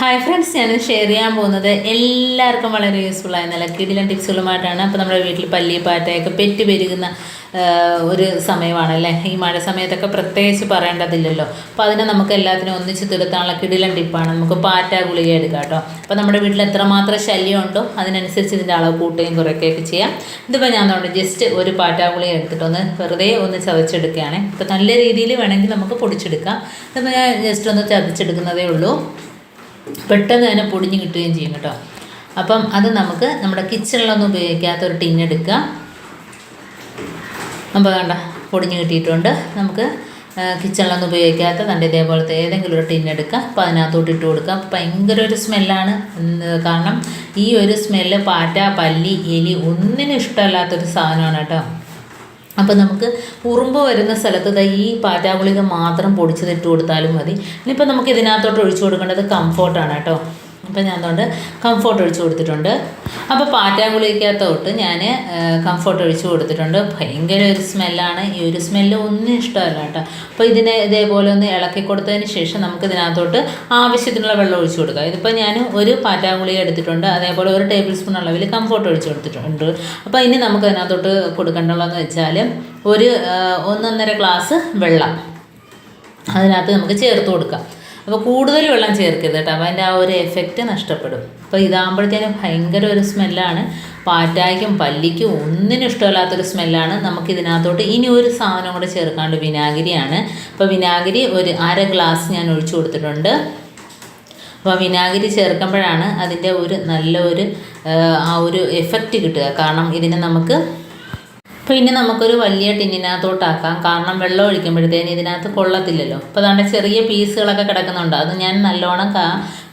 Hi friends ഞാൻ share ചെയ്യാൻ പോകുന്നത് എല്ലാവർക്കും വളരെ യൂസ്ഫുൾ ആയ നല്ല കിടിലൻ ടിപ്സുകളുമായിട്ടാണ് അപ്പോൾ നമ്മുടെ വീട്ടിൽ പല്ലി പാറ്റയൊക്കെ പെറ്റ് പെരുകുന്ന ഒരു ഒരു സമയമാണല്ലേ? ഈ മഴ സമയത്തൊക്കെ പ്രത്യേകിച്ച് പറയേണ്ടതില്ലല്ലോ. അപ്പോൾ അതിനെ നമുക്ക് എല്ലാത്തിനും ഒന്നിച്ച് തീർത്താനുള്ള കിടിലൻ ടിപ്പാണ് നമുക്ക് പാറ്റ ഗുളിക എടുക്കാം കേട്ടോ. അപ്പോൾ നമ്മുടെ വീട്ടിൽ എത്രമാത്രം ശല്യം ഉണ്ടോ അതിനനുസരിച്ച് ഇതിന്റെ അളവ് കൂട്ടുകയും കുറയ്ക്കുകയൊക്കെ ചെയ്യാം. ഇതിപ്പോൾ ഞാൻ അതുകൊണ്ട് ജസ്റ്റ് ഒരു പാറ്റ ഗുളിക എടുത്തിട്ടൊന്ന് വെറുതെ ഒന്ന് ചതച്ചെടുക്കുകയാണ്. ഇപ്പോൾ നല്ല രീതിയിൽ വേണമെങ്കിൽ നമുക്ക് പൊടിച്ചെടുക്കാം. ഇതിപ്പോൾ ഞാൻ ജസ്റ്റ് ഒന്ന് ചതച്ചെടുക്കുന്നതേ ഉള്ളൂ. പെട്ടെന്ന് തന്നെ പൊടിഞ്ഞ് കിട്ടുകയും ചെയ്യും കേട്ടോ. അപ്പം അത് നമുക്ക് നമ്മുടെ കിച്ചണിലൊന്നും ഉപയോഗിക്കാത്ത ഒരു ടിൻ എടുക്കുക. അപ്പോൾ വേണ്ട പൊടിഞ്ഞ് കിട്ടിയിട്ടുണ്ട്. നമുക്ക് കിച്ചണിലൊന്നും ഉപയോഗിക്കാത്ത തന്റെ ഇതേപോലത്തെ ഏതെങ്കിലും ഒരു ടിൻ എടുക്കുക. അപ്പോൾ അതിനകത്തോട്ട് ഇട്ട് കൊടുക്കുക. ഭയങ്കര ഒരു സ്മെല്ലാണ്. കാരണം ഈ ഒരു സ്മെല്ല് പാറ്റ പല്ലി എലി ഒന്നിനും ഇഷ്ടമല്ലാത്തൊരു സാധനമാണ് കേട്ടോ. അപ്പോൾ നമുക്ക് ഉറുമ്പ് വരുന്ന സ്ഥലത്ത് ഈ പാറ്റാഗുളിക മാത്രം പൊടിച്ചതിട്ട് കൊടുത്താലും മതി. ഇനിയിപ്പോൾ നമുക്ക് ഇതിനകത്തോട്ട് ഒഴിച്ചു കൊടുക്കേണ്ടത് കംഫോർട്ടാണ് കേട്ടോ. അപ്പോൾ ഞാൻ അതുകൊണ്ട് കംഫോർട്ട് ഒഴിച്ചു കൊടുത്തിട്ടുണ്ട്. അപ്പോൾ പാറ്റാഗുളികക്കകത്തോട്ട് ഞാൻ കംഫോർട്ട് ഒഴിച്ചു കൊടുത്തിട്ടുണ്ട്. ഭയങ്കര ഒരു സ്മെല്ലാണ് ഈ ഒരു സ്മെല്ല് ഒന്നും ഇഷ്ടമല്ല കേട്ടോ. അപ്പോൾ ഇതിനെ ഇതേപോലെ ഒന്ന് ഇളക്കി കൊടുത്തതിന് ശേഷം നമുക്ക് ഇതിനകത്തോട്ട് ആവശ്യത്തിനുള്ള വെള്ളം ഒഴിച്ചു കൊടുക്കുക ഇതിപ്പോൾ ഞാൻ ഒരു പാറ്റാഗുളിക എടുത്തിട്ടുണ്ട്. അതേപോലെ ഒരു ടേബിൾ സ്പൂൺ അളവിൽ കംഫോർട്ട് ഒഴിച്ചു കൊടുത്തിട്ടുണ്ട്. അപ്പോൾ ഇനി നമുക്ക് അതിനകത്തോട്ട് കൊടുക്കേണ്ടതെന്ന് വെച്ചാൽ ഒരു ഒന്നൊന്നര ഗ്ലാസ് വെള്ളം. അതിനകത്ത് നമുക്ക് ചേർത്ത് കൊടുക്കാം. അപ്പോൾ കൂടുതൽ വെള്ളം ചേർക്കരുത് കേട്ടോ. അപ്പോൾ അതിന്റെ ആ ഒരു എഫക്റ്റ് നഷ്ടപ്പെടും. അപ്പോൾ ഇതാകുമ്പോഴത്തേനും ഭയങ്കര ഒരു സ്മെല്ലാണ് പാറ്റായ്ക്കും പല്ലിക്കും ഒന്നിനും ഇഷ്ടമില്ലാത്തൊരു സ്മെല്ലാണ് നമുക്ക് ഇതിനകത്തോട്ട് ഇനി ഒരു സാധനം കൂടെ ചേർക്കാണ്ട് വിനാഗിരിയാണ്. അപ്പോൾ വിനാഗിരി ഒരു അര ഗ്ലാസ് ഞാൻ ഒഴിച്ചു കൊടുത്തിട്ടുണ്ട്. അപ്പോൾ വിനാഗിരി ചേർക്കുമ്പോഴാണ് അതിന്റെ ഒരു നല്ല ഒരു ആ, ആ ഒരു എഫക്റ്റ് കിട്ടുക. കാരണം ഇതിനെ നമുക്ക് അപ്പോൾ ഇനി നമുക്കൊരു വലിയ ടിന്നിനകത്തോട്ടാക്കാം. കാരണം വെള്ളം ഒഴിക്കുമ്പോഴത്തേന് ഇതിനകത്ത് കൊള്ളത്തില്ലല്ലോ. അപ്പോൾ അതാണ്ട് ചെറിയ പീസുകളൊക്കെ കിടക്കുന്നുണ്ട്. അത് ഞാൻ നല്ലോണം കാ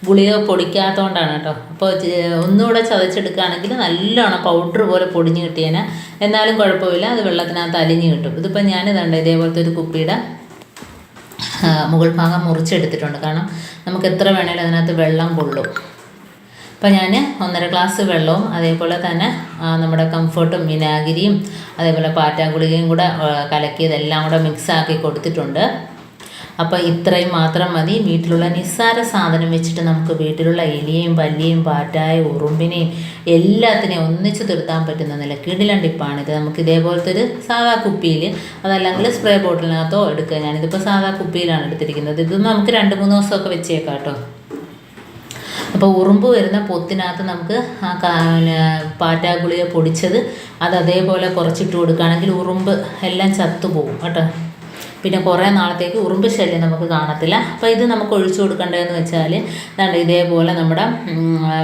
ഗുളിക പൊടിക്കാത്തതുകൊണ്ടാണ് കേട്ടോ. അപ്പോൾ ഒന്നുകൂടെ ചതച്ചെടുക്കുകയാണെങ്കിൽ നല്ലോണം പൗഡർ പോലെ പൊടിഞ്ഞു കിട്ടിയേനെ. എന്നാലും കുഴപ്പമില്ല. അത് വെള്ളത്തിനകത്ത് അലിഞ്ഞ് കിട്ടും. ഇതിപ്പോൾ ഞാൻ ഇതുണ്ട് ഇതേപോലത്തെ ഒരു കുപ്പിയുടെ മുകൾ ഭാഗം മുറിച്ചെടുത്തിട്ടുണ്ട്. കാരണം നമുക്ക് എത്ര വേണേലും അതിനകത്ത് വെള്ളം കൊള്ളും. അപ്പോൾ ഞാൻ ഒന്നര ഗ്ലാസ് വെള്ളവും അതേപോലെ തന്നെ നമ്മുടെ കംഫർട്ടും വിനാഗിരിയും അതേപോലെ പാറ്റാ ഗുളികയും കൂടെ കലക്കി കലക്കിയതെല്ലാം കൂടെ മിക്സ് ആക്കി കൊടുത്തിട്ടുണ്ട്. അപ്പോൾ ഇത്രയും മാത്രം മതി. വീട്ടിലുള്ള നിസ്സാര സാധനം വെച്ചിട്ട് നമുക്ക് വീട്ടിലുള്ള എലിയെയും പല്ലിയെയും പാറ്റായ ഉറുമ്പിനെയും എല്ലാത്തിനെയും ഒന്നിച്ച് തീർത്താൻ പറ്റുന്ന നില കിടിലണ്ടിപ്പാണിത്. നമുക്ക് ഇതേപോലത്തെ ഒരു സാധാ കുപ്പിയിൽ അതല്ലെങ്കിൽ സ്പ്രേ ബോട്ടിലിനകത്തോ എടുക്കുക. ഞാനിതിപ്പോൾ സാധാ കുപ്പിയിലാണ് എടുത്തിരിക്കുന്നത്. ഇത് നമുക്ക് രണ്ട് മൂന്ന് ദിവസമൊക്കെ വെച്ചേക്കാം കേട്ടോ. അപ്പോൾ ഉറുമ്പ് വരുന്ന പൊത്തിനകത്ത് നമുക്ക് ആ പാറ്റാ ഗുളിക പൊടിച്ചത് അത് അതേപോലെ കുറച്ചിട്ട് കൊടുക്കുകയാണെങ്കിൽ ഉറുമ്പ് എല്ലാം ചത്തുപോകും കേട്ടോ. പിന്നെ കുറേ നാളത്തേക്ക് ഉറുമ്പ് ശല്യം നമുക്ക് കാണത്തില്ല. അപ്പോൾ ഇത് നമുക്ക് ഒഴിച്ചു കൊടുക്കേണ്ടതെന്ന് വെച്ചാൽ എന്താണ് ഇതേപോലെ നമ്മുടെ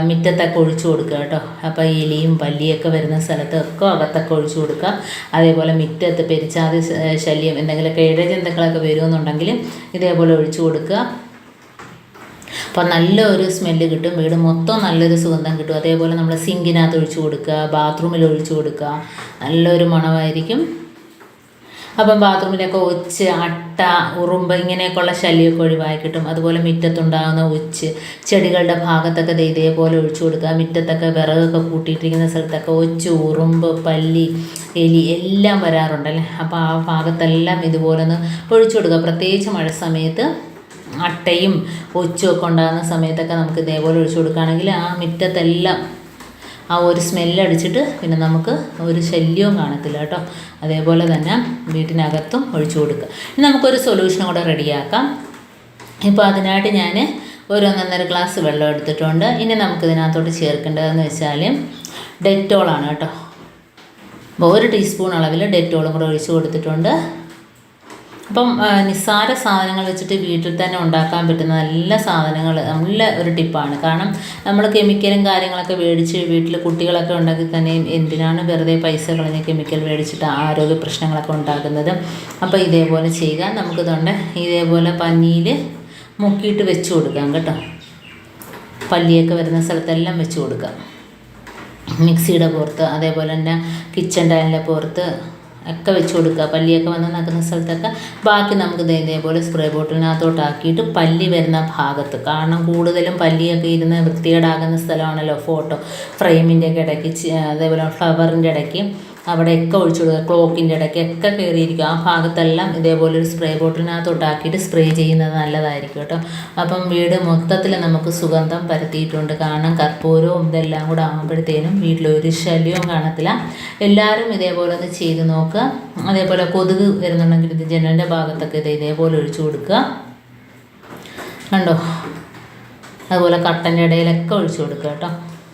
മുറ്റത്തൊക്കെ ഒഴിച്ചു കൊടുക്കുക കേട്ടോ. അപ്പോൾ ഇലിയും പല്ലിയൊക്കെ വരുന്ന സ്ഥലത്തൊക്കെ അകത്തൊക്കെ ഒഴിച്ചു കൊടുക്കുക. അതേപോലെ മുറ്റത്ത് പെരിച്ചാതി ശല്യം എന്തെങ്കിലും ഇഴജന്തുക്കളൊക്കെ വരുമെന്നുണ്ടെങ്കിൽ ഇതേപോലെ ഒഴിച്ചു കൊടുക്കുക. അപ്പോൾ നല്ലൊരു സ്മെല്ല് കിട്ടും. വീട് മൊത്തം നല്ലൊരു സുഗന്ധം കിട്ടും. അതേപോലെ നമ്മൾ സിങ്കിനകത്ത് ഒഴിച്ചു കൊടുക്കുക ബാത്റൂമിൽ ഒഴിച്ചു കൊടുക്കുക. നല്ലൊരു മണമായിരിക്കും. അപ്പം ബാത്റൂമിലൊക്കെ ഒച്ച് അട്ട ഉറുമ്പ് ഇങ്ങനെയൊക്കെയുള്ള ശല്യമൊക്കെ ഒഴിവായി കിട്ടും. അതുപോലെ മുറ്റത്തുണ്ടാകുന്ന ഒച്ച് ചെടികളുടെ ഭാഗത്തൊക്കെ ഇതേപോലെ ഒഴിച്ചു കൊടുക്കുക. മുറ്റത്തൊക്കെ വിറകൊക്കെ കൂട്ടിയിട്ടിരിക്കുന്ന സ്ഥലത്തൊക്കെ ഒച്ച് ഉറുമ്പ് പല്ലി എലി എല്ലാം വരാറുണ്ടല്ലേ അപ്പോൾ ആ ഭാഗത്തെല്ലാം ഇതുപോലെ ഒന്ന് ഒഴിച്ചു കൊടുക്കുക. പ്രത്യേകിച്ച് മഴ സമയത്ത് അട്ടയും ഒച്ചും ഒക്കെ ഉണ്ടാകുന്ന സമയത്തൊക്കെ നമുക്ക് ഇതേപോലെ ഒഴിച്ചു കൊടുക്കുകയാണെങ്കിൽ ആ മുറ്റത്തെല്ലാം ആ ഒരു സ്മെല്ലടിച്ചിട്ട് പിന്നെ നമുക്ക് ഒരു ശല്യവും കാണത്തില്ല കേട്ടോ. അതേപോലെ തന്നെ വീട്ടിനകത്തും ഒഴിച്ചു കൊടുക്കുക. ഇനി നമുക്കൊരു സൊല്യൂഷൻ കൂടെ റെഡിയാക്കാം ഇപ്പോൾ അതിനായിട്ട് ഞാൻ ഒരു ഒന്നൊന്നര ഗ്ലാസ് വെള്ളം എടുത്തിട്ടുണ്ട്. ഇനി നമുക്ക് ഇതിനകത്തോട്ട് ചേർക്കേണ്ടതെന്ന് വെച്ചാൽ ഡെറ്റോളാണ് കേട്ടോ. ഒരു ടീസ്പൂൺ അളവിൽ ഡെറ്റോളും കൂടെ ഒഴിച്ചു കൊടുത്തിട്ടുണ്ട്. അപ്പം ആ, നിസ്സാര സാധനങ്ങൾ വെച്ചിട്ട് വീട്ടിൽ തന്നെ ഉണ്ടാക്കാൻ പറ്റുന്ന നല്ല സാധനങ്ങൾ നല്ല ഒരു ടിപ്പാണ് കാരണം നമ്മൾ കെമിക്കലും കാര്യങ്ങളൊക്കെ മേടിച്ച് വീട്ടിൽ കുട്ടികളൊക്കെ ഉണ്ടെങ്കിൽ തന്നെ എന്തിനാണ് വെറുതെ പൈസ കളഞ്ഞ് കെമിക്കൽ മേടിച്ചിട്ട് ആരോഗ്യ പ്രശ്നങ്ങളൊക്കെ ഉണ്ടാക്കുന്നത്? അപ്പോൾ ഇതേപോലെ ചെയ്യുക. നമുക്കിതുണ്ട് ഇതേപോലെ പഞ്ഞിയിൽ മുക്കിയിട്ട് വെച്ച് കൊടുക്കാം കേട്ടോ. പല്ലിയൊക്കെ വരുന്ന സ്ഥലത്തെല്ലാം വെച്ച് കൊടുക്കാം. മിക്സിയുടെ പുറത്ത് അതേപോലെ തന്നെ കിച്ചൺ ടൈലിന്റെ പുറത്ത് ഒക്കെ വെച്ച് കൊടുക്കുക. പല്ലിയൊക്കെ വന്ന് നക്കുന്ന സ്ഥലത്തൊക്കെ. ബാക്കി നമുക്ക് ഇതേപോലെ സ്പ്രേ ബോട്ടിലിനകത്തോട്ടാക്കിയിട്ട് പല്ലി വരുന്ന ഭാഗത്ത്. കാരണം കൂടുതലും പല്ലിയൊക്കെ ഇരുന്ന് വൃത്തികേടാകുന്ന സ്ഥലമാണല്ലോ ഫോട്ടോ ഫ്രെയിമിന്റെ ഒക്കെ ഇടയ്ക്ക് അതേപോലെ ഫ്ലവറിന്റെ ഇടയ്ക്ക് അവിടെയൊക്കെ ഒഴിച്ചു കൊടുക്കുക. ക്ലോക്കിന്റെ ഇടയ്ക്കൊക്കെ കയറിയിരിക്കും ആ ഭാഗത്തെല്ലാം ഇതേപോലെ ഒരു സ്പ്രേ ബോട്ടിലിനകത്ത് ഉണ്ടാക്കിയിട്ട് സ്പ്രേ ചെയ്യുന്നത് നല്ലതായിരിക്കും കേട്ടോ. അപ്പം വീട് മൊത്തത്തിൽ നമുക്ക് സുഗന്ധം പരത്തിയിട്ടുണ്ട്. കാരണം കർപ്പൂരവും ഇതെല്ലാം കൂടെ ആകുമ്പോഴത്തേനും വീട്ടിലൊരു ശല്യവും കാണത്തില്ല. എല്ലാവരും ഇതേപോലെ ഒന്ന് ചെയ്ത് നോക്കുക. അതേപോലെ കൊതുക് വരുന്നുണ്ടെങ്കിൽ ഇത് ജനലിന്റെ ഭാഗത്തൊക്കെ ഇത് ഇതേപോലെ ഒഴിച്ചു കൊടുക്കുക. കണ്ടോ? അതുപോലെ കട്ടന്റെ ഇടയിലൊക്കെ ഒഴിച്ചു കൊടുക്കുക കേട്ടോ.